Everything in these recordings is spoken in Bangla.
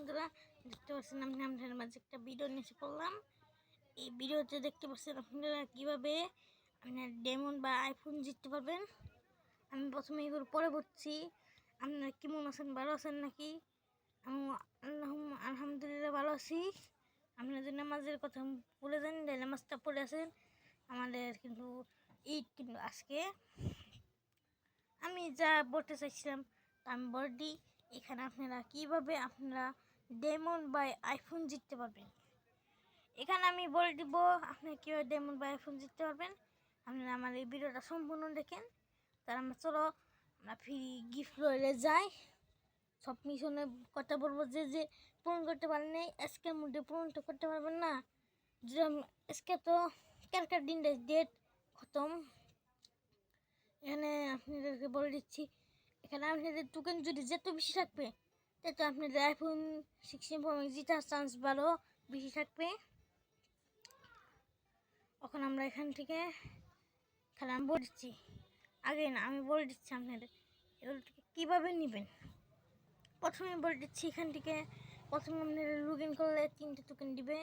বন্ধুরা, দেখতে পাচ্ছেন আমি আপনাদের মাঝে একটা ভিডিও এসে পড়লাম। এই ভিডিওতে দেখতে পাচ্ছেন আপনারা কীভাবে আপনার ডেমন বা আইফোন জিততে পারবেন। আমি প্রথমে এগুলো পরে বলছি, আপনারা কেমন আছেন, ভালো আছেন নাকি? আমি আল্লাহ আলহামদুলিল্লাহ ভালো আছি। আপনারা যদি নামাজের কথা বলে দেন নামাজটা পড়ে আছেন, আমাদের কিন্তু ঈদ কিন্তু আজকে। আমি যা বলতে চাইছিলাম, তা আমি দিই। এখানে আপনারা কীভাবে আপনারা ডেমন বাই আইফোন জিততে পারবেন। এখানে আমি বলে দিব আপনারা কীভাবে ডেমন বাই আইফোন জিততে পারবেন। আপনারা আমার এই ভিডিওটা সম্পূর্ণ দেখেন। তার আমরা চলো, আমরা ফ্রি গিফট রয়ে যাই। সব মিশনে কথা বলব যে যে পূরণ করতে পারেন আজকের মধ্যে পূরণ তো করতে পারবেন না। যে আজকে তো কালকার দিন ডেট খতম। এখানে আপনাদেরকে বলে দিচ্ছি, এখানে আপনাদের টোকেন যদি যত বেশি থাকবে তত আপনাদের আইফোন সিক্সটিন প্রো ম্যাক্স জেতার চান্স ভালো, বেশি থাকবে। এখন আমরা এখান থেকে খেলা আমি বলে দিচ্ছি। আগে না, আমি বলে দিচ্ছি আপনাদের, এগুলো থেকে কীভাবে নেবেন? প্রথমে বলে দিচ্ছি এখান থেকে প্রথমে আপনাদের লগ ইন করলে তিনটে টোকেন দিবে।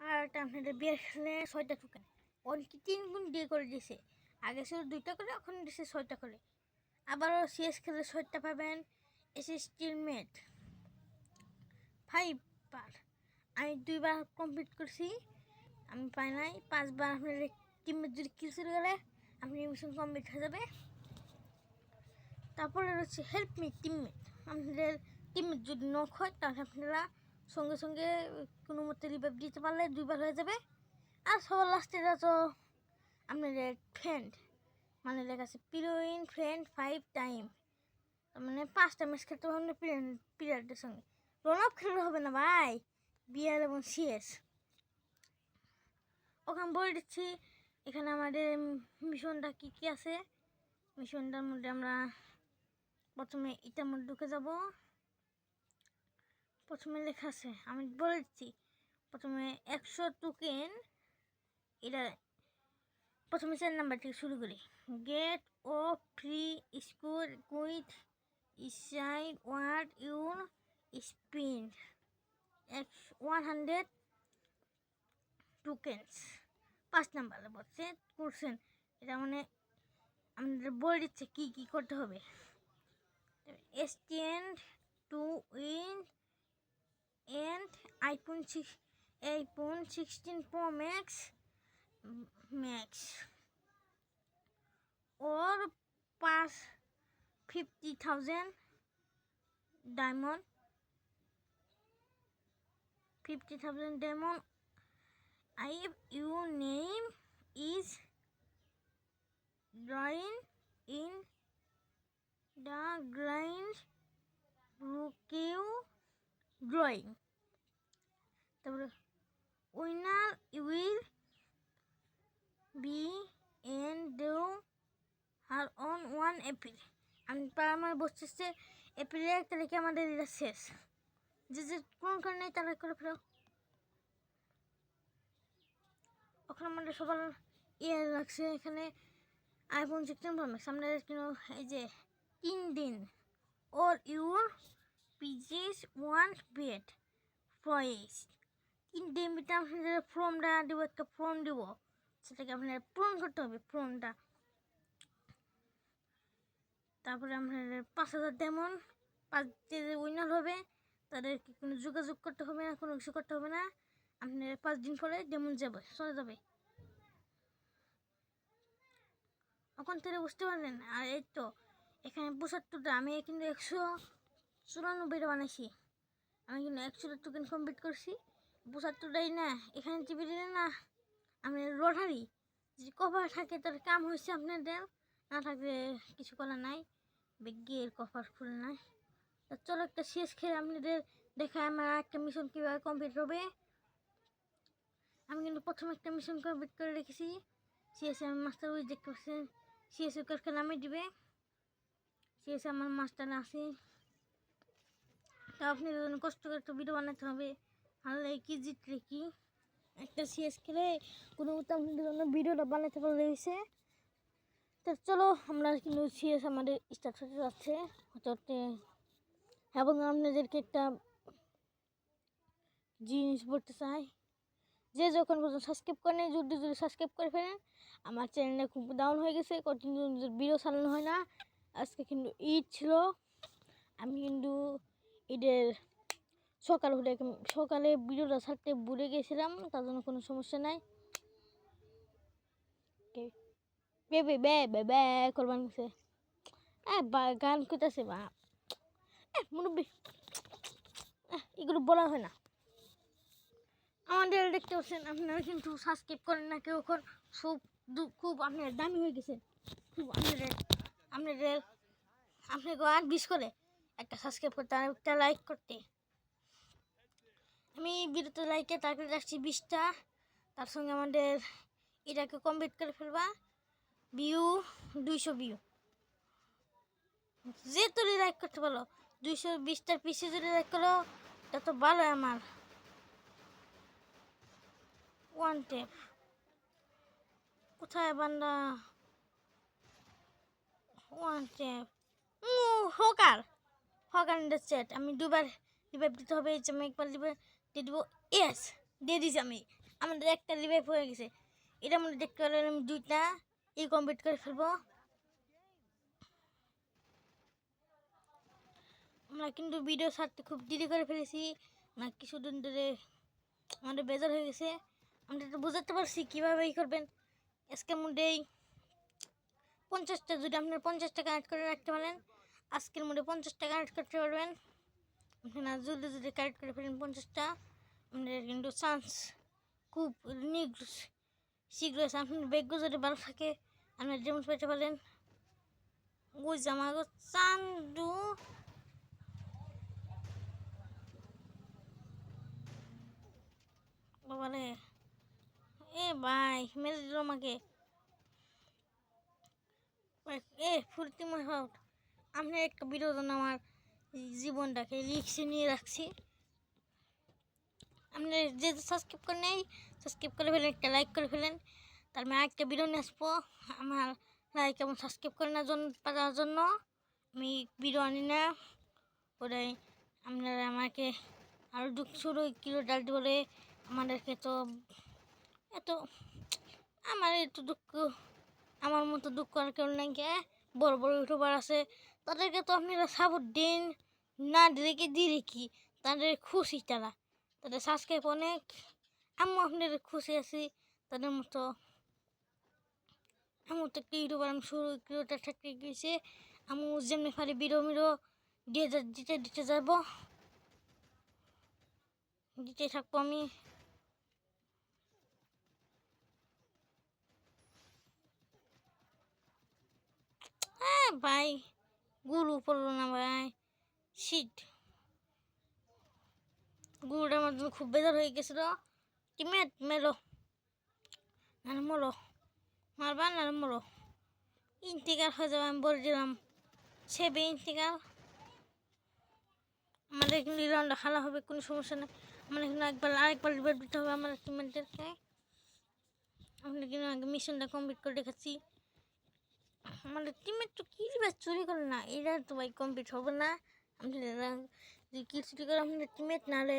আর একটা আপনাদের বিয়ে খেলে ছয়টা টোকেন অনেকে তিন গুণ দিয়ে করে দিয়েছে আগে ছিল দুইটা করে, এখন দিয়েছে ছয়টা করে। আবারও সিএস খেলে ছয়টা পাবেন। টিলমেট ফাইভ বার আমি দুইবার কমপ্লিট করছি। আমি পাই নাই। পাঁচবার আপনাদের টিমমেট যদি কিল চলে গেলে আপনি মিশন কমপ্লিট হয়ে যাবে। তারপরে রয়েছে হেল্প মি টিমমেট আপনাদের টিমমেট যদি নক হয়, তাহলে আপনারা সঙ্গে সঙ্গে কোনো মতে রিভাইভ দিতে পারলে দুইবার হয়ে যাবে। আর সবার লাস্টেটা তো আপনাদের ফ্রেন্ড মানে লেখা আছে পিরোইন ফ্রেন্ড ফাইভ টাইম মানে পাঁচটা ম্যাচ খেলতে হবে পিরিয়ডের সঙ্গে। রন আপ খেলতে হবে না ভাই। বিআর এবং সিএস ওখানে বলে দিচ্ছি, এখানে আমাদের মিশনটা কী কী আছে? মিশনটার মধ্যে আমরা প্রথমে এটার মধ্যে ঢুকে যাব। প্রথমে লেখা আছে, আমি বলে দিচ্ছি, প্রথমে একশো টোকেন এটা প্রথমে চার নাম্বার থেকে শুরু করি। Get O free school with word your spin একশো ওয়ান হান্ড্রেড টোকেন্স পাঁচ নাম্বারে বলছে করছেন এটা মানে আমাদের বলে দিচ্ছে, কী কী করতে হবে? Stand to win iPhone 6 iPhone 16 Pro Max Max. Or pass 50,000 diamond 50,000 diamond if your name is drawing in the grind rookie drawing তারপরে winner will be N do R on one April আমি আমার বসতেছে এপ্রিলের এক তারিখে আমাদের এটা শেষ। যে যে কোন কারণে তারা করে ফেলো? ওখানে আমাদের সবার ইয়ে লাগছে, এখানে আইফোন সিক্সটিন প্রো ম্যাক্স আমরা কিন্তু এই যে তিন দিন ওর ইউর পিজিস ওয়ান বেড ভয়েস তিন দিন ভিতরে আপনাদের ফর্মটা দেবো, একটা ফর্ম দেবো। সেটাকে আপনার পূরণ করতে হবে ফর্মটা তারপরে আপনাদের পাঁচ হাজার তেমন পাঁচ যে উইনার হবে। তাদেরকে কোনো যোগাযোগ করতে হবে না, কোনো কিছু করতে হবে না। আপনার পাঁচ দিন পরে ডেমন যাবে, চলে যাবে। এখন থেকে বুঝতে পারলেন? আর এই তো, এখানে পঁচাত্তরটা, আমি কিন্তু একশো চুরানব্বইটা বানাইছি। আমি কিন্তু একশোটা টোকেন কমপ্লিট করছি। পঁচাত্তরটাই না, এখানে টিভি দিলে না? আমি রোটারি যে কভার থাকে তার কাম হয়েছে আপনাদের। না থাকলে কিছু করার নাই। বিজ্ঞের কভার খুলে নাই। তা চলো একটা শেষ খেয়ে আপনাদের দেখায় আমার একটা মিশন কীভাবে কমপ্লিট হবে। আমি কিন্তু প্রথমে একটা মিশন কমপ্লিট করে রেখেছি। সিএসএ আমি মাস্টার উইজ দেখতে পাচ্ছেন। সিএসএ কারকে নামে দিবে। সিএসএ আমার মাস্টার আছে। তা আপনি জন্য কষ্ট করে একটা ভিডিও বানাতে হবে। হারলে কি জিতলে কি একটা সিএস খেলে কোনো মতো আপনাদের জন্য ভিডিওটা বানাতে পারলে হয়েছে। তা চলো আমরা কিন্তু সিএস আমাদের যাচ্ছে। হতে হতে এবং আপনাদেরকে একটা জিনিস বলতে চাই। যে যখন পর্যন্ত সাবস্ক্রাইব করেন যদি যদি সাবস্ক্রাইব করে ফেলেন। আমার চ্যানেলটা খুব ডাউন হয়ে গেছে কন্টিনিউ ভিডিও চালানো হয় না। আজকে কিন্তু ঈদ ছিল। আমি কিন্তু ঈদের সকাল উঠে সকালে ভিডিওটা ছাড়তে ভুলে গেছিলাম, তার জন্য কোনো সমস্যা নাই। বে বে বে বে বে করবান গেছে এ গান কইতাছে বা এ মুরব্বী এগুলো বলা হয় না আমাদের দেখতে পাচ্ছেন আপনারা কিন্তু সাবস্ক্রাইব করেন না কেউ এখন খুব খুব আপনার দামি হয়ে গেছে খুব আপনাদের আপনাদের আপনাকে আর বিশ করে একটা সাবস্ক্রাইব করতে আর একটা লাইক করতে আমি ভিডিওতে লাইকে টার্গেট রাখছি বিশটা তার সঙ্গে আমাদের এটাকে কমপ্লিট করে ফেলবা ভিউ দুইশো ভিউ যে তুলি লাইক করতে পারো, দুইশো বিশটার পিছিয়ে যদি লাইক করো তত ভালো আমার। ওয়ান টেপ কোথায় বান্দা? One tap hacker. Hacker chat আমি দুবার রিভাইভ দিতে হবে, এই আমি একবার রিভাইভ দিয়ে দেবো। ইয়েস দিয়ে দিয়েছি আমি। আমাদের একটা রিভাইভ হয়ে গেছে। এটা মধ্যে দেখতে পারলেন আমি দুইটা। এই কমপ্লিট করে ফেলব। আমরা কিন্তু ভিডিও ছাড়তে খুব দেরি করে ফেলেছি। না কিছুদিন ধরে আমাদের বেজার হয়ে গেছে। আমরা তো বোঝাতে পারছি কীভাবে ই করবেন। আজকের মধ্যেই পঞ্চাশটা, যদি আপনার পঞ্চাশ টাকা অ্যাড করে রাখতে পারেন, আজকের মধ্যে পঞ্চাশ টাকা অ্যাড করতে পারবেন। আপনারা জলদি জলদি কালেক্ট করে ফেলেন পঞ্চাশটা। আপনাদের কিন্তু চান্স খুব নিগ শীঘ্র আছে আপনার বেগ্য যদি ভালো থাকে আপনার যেমন পেতে পারেন। জামা চান্দু। বাবারে। এ ভাই, মেরে দিল আমাকে। এ ফুর্তি মহাট আমি একটা বিনোদন আমার জীবনটাকে রিক্সে নিয়ে রাখছি। আপনি যে সাবস্ক্রাইব করে নেই সাবস্ক্রাইব করে ফেলেন, একটা লাইক করে ফেলেন। তার মানে আরেকটা ভিডিও নিয়ে আসব। আমার লাইক এবং সাবস্ক্রাইব করে নেওয়ার জন্য পাওয়ার জন্য। আমি ভিডিও আনি না ওটাই আপনারা আমাকে আরও দুঃখ শুরু কিলো ডাল বলে আমাদেরকে তো এত আমার একটু দুঃখ, আমার মতো দুঃখ আর কেউ নাই কে। বড় বড় ইউটিউবার আছে। তাদেরকে তো আপনারা সাপোর্ট দিন, না দিলে দিয়ে কি? তাদের খুশি তারা। তাদের সাবস্ক্রাইব অনেক। আমিও আপনাদের খুশি আছি। তাদের মতো আমার তো একটা ইউটিউবার আমি শুরু ইউটিউবটা থাকতে গিয়েছে আমি যেমনি পারি বিরো মিরো, দিয়ে দিতে দিতে যাব। দিতে থাকব আমি। হ্যাঁ ভাই, গুরু পড়ল না ভাই। শীত গুরুটা আমার জন্য খুব বেজার হয়ে গেছিল। টিমেট মেলো? না, মরো। মারবা না মরো? ইন্তিকার হয়ে যাবে, আমি বলে দিলাম। সেবে ইন্তিকার আমাদের কিন্তু রাউন্ডটা খেলা হবে, কোনো সমস্যা নেই। আমাদের কিন্তু একবার, আরেকবার রিভাইভ দিতে হবে আমাদের টিমমেটদেরকে আমরা কিন্তু আগে মিশনটা কমপ্লিট করে রেখেছি। আমাদের টিমের তো কি রিভাইভ চুরি করে না, এরা তো ভাই কমপ্লিট হবে না। এরা কি চুরি করে আমাদের টিমেট নাহলে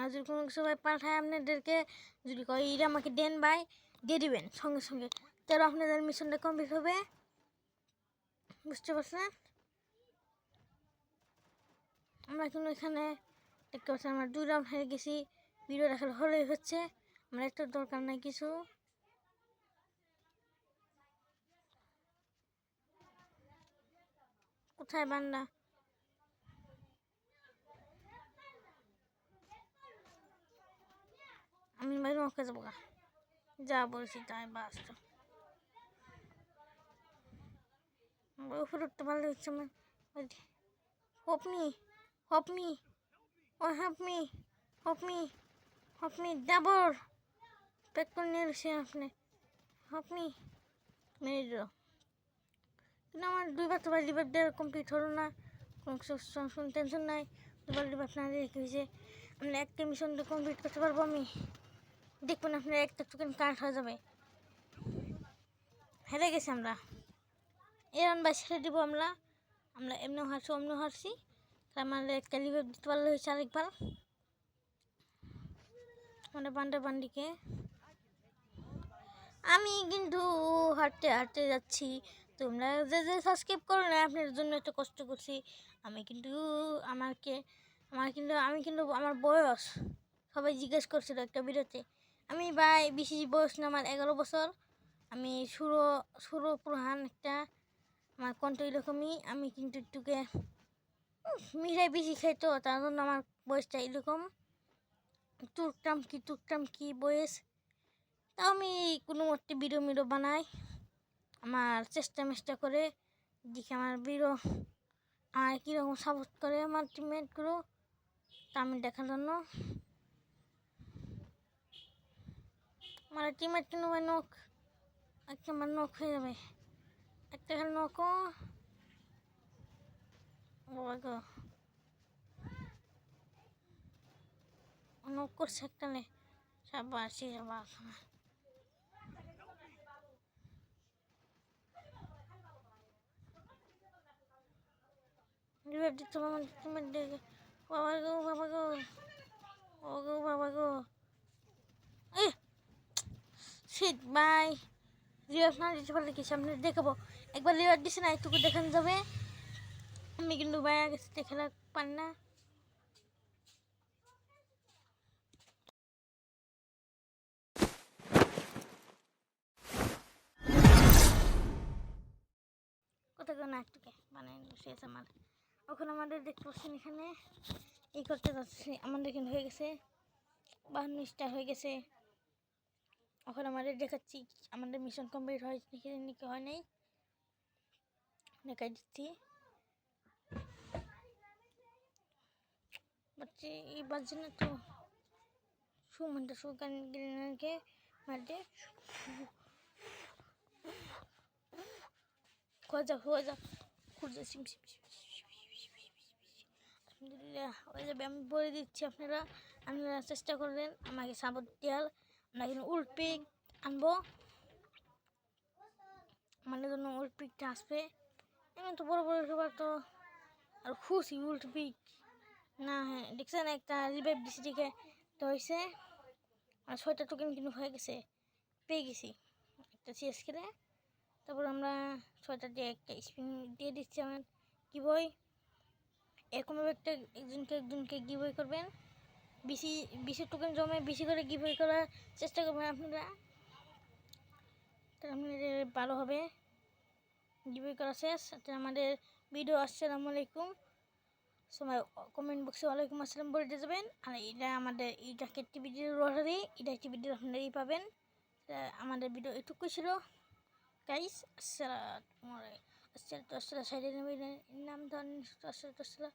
না কোনো ভাই পাঠায় আপনাদেরকে। যদি কয় এরা আমাকে দেন ভাই, দিয়ে দিবেন। সঙ্গে সঙ্গে। তাহলে আপনাদের মিশনটা কমপ্লিট হবে। বুঝতে পারছেন? আমরা কিন্তু এখানে দেখতে পাচ্ছি, আমরা দুই রাউন্ড হেরে গেছি। ভিডিও দেখার হলেই হচ্ছে। আমার একটা দরকার নাই কিছু। কোথায় বান্দা? আমি বাইরে ওকে যাব গা। যা বলছি তাই বাস উপরে উঠতে ভালো হচ্ছে আমার হোপ মি হোপ মি ও help me hope me hope me Dabur pack করে নিয়ে এসে আপনি। হোপ মি মেরে দিল। কিন্তু আমার দুইবার তো লিভার দেওয়ার কমপ্লিট হলো না। কোনো টেনশন নাই। দুবার লিভার না দিয়ে কি হয়েছে? আমরা একটা মিশন তো কমপ্লিট করতে পারব আমি? দেখবেন আপনার একটা টোকেন কারেন্ট হয়ে যাবে। হেরে গেছি আমরা। এরকম বাই ছেড়ে দিব আমরা। আমরা এমনিও হারছি, অমনিও হারছি। আমাদের একটা রিভাইভ দিতে পারলে হয়েছে আরেকবার। আমাদের বান্ডা বান্ডিকে। আমি কিন্তু হাঁটতে হাঁটতে যাচ্ছি। তোমরা যে যে সাবস্ক্রাইব করো না, আপনার জন্য এত কষ্ট করছি। আমি কিন্তু আমাকে, আমার কিন্তু, আমি কিন্তু আমার বয়স। সবাই জিজ্ঞেস করছিল একটা ভিডিওতে আমি ভাই বেশি বয়স না, আমার এগারো বছর। আমি সুরো সুরো প্রধান একটা, আমার কণ্ঠ এরকমই। আমি কিন্তু একটুকে মিঠাই বেশি খাই তো তার জন্য আমার বয়সটা এরকম। টুকটাম কি টুকটাম কি বয়স। তাও আমি কোনো মতে ভিডিও মিডিও বানাই। আমার চেষ্টা মেষ্টা করে, দেখি আমার ভিডিও আমার কীরকম সাপোর্ট করে, আমার টিমমেটগুলো তা আমি দেখার জন্য। আমার টিমমেট কিন্তু ভাই নখ একটা আমার নখ হয়ে যাবে একটা খালি নখও বাবা গো নখ করছে একটা নে সাবাস সাবাস রিভাইভ দিতে হবে আমার টিমমেট দেখে বাবা গো বাবা গো ও গো বাবা গো এ শিট বাই রিভাইভ না দিতে পারলে কি? সামনে দেখাবো। একবার রিভাইভ দিছে না, একটুকু দেখানো যাবে। আমি কিন্তু বাইরে গেছি দেখে পান না। না আমার। এখন আমাদের দেখতে এখানে। করতে আমাদের এখানে হয়ে গেছে। বাহান্ন হয়ে গেছে। এখন আমাদের দেখাচ্ছি আমাদের মিশন কমপ্লিট হয় নাকি হয় নাই দেখাই দিচ্ছি বাচ্চা এই বাজছে না তো সুমনটা সুগান গ্রেনারকে মারতে খোঁজা খুঁজে সিম সিম আলহামদুলিল্লাহ হয়ে যাবে আমি বলে দিচ্ছি আপনারা আপনারা চেষ্টা করবেন আমাকে সাপোর্ট দেওয়ার আমরা কিন্তু উল্ট পিক আনব আমাদের জন্য উল্ট পিকটা আসবে এমন তো বড় বড় সবার তো আর খুশি উল্ট পিক না হ্যাঁ দেখছেন একটা রিভাইভ দিছি দিকে তো হয়েছে আর ছয়টা টোকেন কিন্তু হয়ে গেছে পেয়ে গেছি একটা সিএস খেলে তারপর আমরা ছয়টা দিয়ে একটা স্পিন দিয়ে দিচ্ছি আমার কি বই এরকমভাবে একটা একজনকে একজনকে গিভওয়ে করবেন বেশি বেশি টোকেন জমে বেশি করে গিভওয়ে করার চেষ্টা করবেন আপনারা। তাহলে আপনাদের ভালো হবে। গিভওয়ে করা শেষ। আমাদের ভিডিও আসসালামু আলাইকুম। সবাই কমেন্ট বক্সে ওয়ালাইকুম আসসালাম বলে দিয়ে যাবেন। আর এটা আমাদের এইটা একটি ভিডিও লটারি এটা একটি ভিডিও আপনারাই পাবেন। আমাদের ভিডিও এটুকুই ছিল। গাইস আসসালামু আসসালাম সাইডের নাম ধরেন আসসালাম।